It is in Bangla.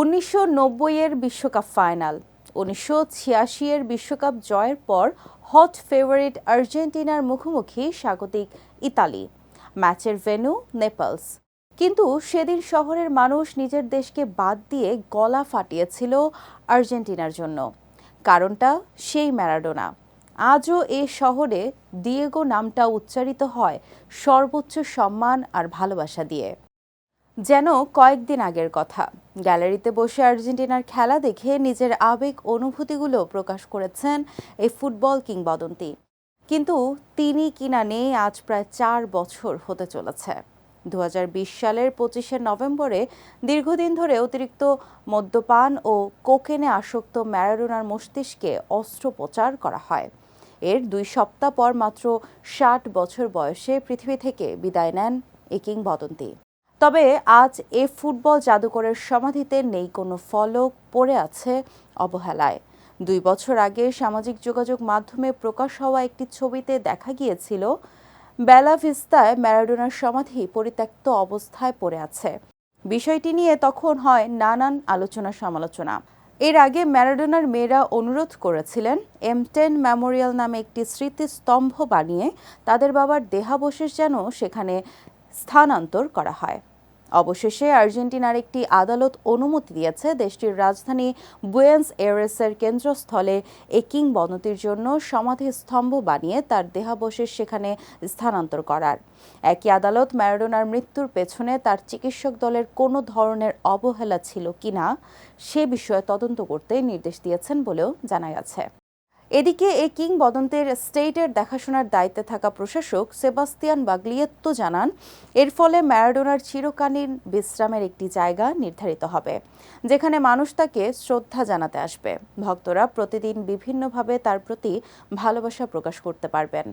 উনিশশো এর বিশ্বকাপ ফাইনাল। উনিশশো ছিয়াশি এর বিশ্বকাপ জয়ের পর হট ফেভারিট আর্জেন্টিনার মুখোমুখি স্বাগতিক ইতালি। ম্যাচের ভেন্যু, নেপালস। কিন্তু সেদিন শহরের মানুষ নিজের দেশকে বাদ দিয়ে গলা ফাটিয়েছিল আর্জেন্টিনার জন্য। কারণটা সেই ম্যারাডোনা। আজও এ শহরে দিয়েগো নামটা উচ্চারিত হয় সর্বোচ্চ সম্মান আর ভালোবাসা দিয়ে। যেন কয়েকদিন আগের কথা। গ্যালারিতে বসে আর্জেন্টিনার খেলা দেখে নিজের আবেগ অনুভূতিগুলো প্রকাশ করেছেন এই ফুটবল কিংবদন্তি। কিন্তু তিনি কিনা নেই আজ প্রায় চার বছর হতে চলেছে। দু হাজার বিশ সালের পঁচিশে নভেম্বরে দীর্ঘদিন ধরে অতিরিক্ত মদ্যপান ও কোকেনে আসক্ত ম্যারাডোনার মস্তিষ্কে অস্ত্রোপচার করা হয়। এর দুই সপ্তাহ পর মাত্র ষাট বছর বয়সে পৃথিবী থেকে বিদায় নেন এই কিংবদন্তি। তবে আজ এ ফুটবল জাদুকরের সমাধিতে নেই কোনো ফলক পড়ে আছে অবহেলায়। দুই বছর আগে সামাজিক যোগাযোগ মাধ্যমে প্রকাশ হওয়া একটি ছবিতে দেখা গিয়েছিল, বেলা ভিস্তায় ম্যারাডোনার সমাধি পরিত্যক্ত অবস্থায় পড়ে আছে। বিষয়টি নিয়ে তখন হয় নানান আলোচনা সমালোচনা। এর আগে ম্যারাডোনার মেয়েরা অনুরোধ করেছিলেন, এম টেন মেমোরিয়াল নামে একটি স্মৃতিস্তম্ভ বানিয়ে তাদের বাবার দেহাবশেষ যেন সেখানে স্থানান্তর করা হয়। অবশেষে আর্জেন্টিনার একটি আদালত অনুমতি দিয়েছে দেশটির রাজধানী বুয়েন্স এয়ারেসের কেন্দ্রস্থলে এ কিংবদন্তির জন্য সমাধিস্তম্ভ বানিয়ে তার দেহাবশেষ সেখানে স্থানান্তর করার। একই আদালত ম্যারাডোনার মৃত্যুর পেছনে তার চিকিৎসক দলের কোনো ধরনের অবহেলা ছিল কিনা সে বিষয়ে তদন্ত করতে নির্দেশ দিয়েছেন বলেও জানা গেছে। এদিকে এ কিংবদন্তের স্টেটের দেখাশোনার দায়িত্বে থাকা প্রশাসক সেবাস্তিয়ান বাগলিয়েত্তো জানান, এর ফলে ম্যারাডোনার চিরকালীন বিশ্রামের একটি জায়গা নির্ধারিত হবে, যেখানে মানুষ তাকে শ্রদ্ধা জানাতে আসবে। ভক্তরা প্রতিদিন বিভিন্নভাবে তার প্রতি ভালোবাসা প্রকাশ করতে পারবেন।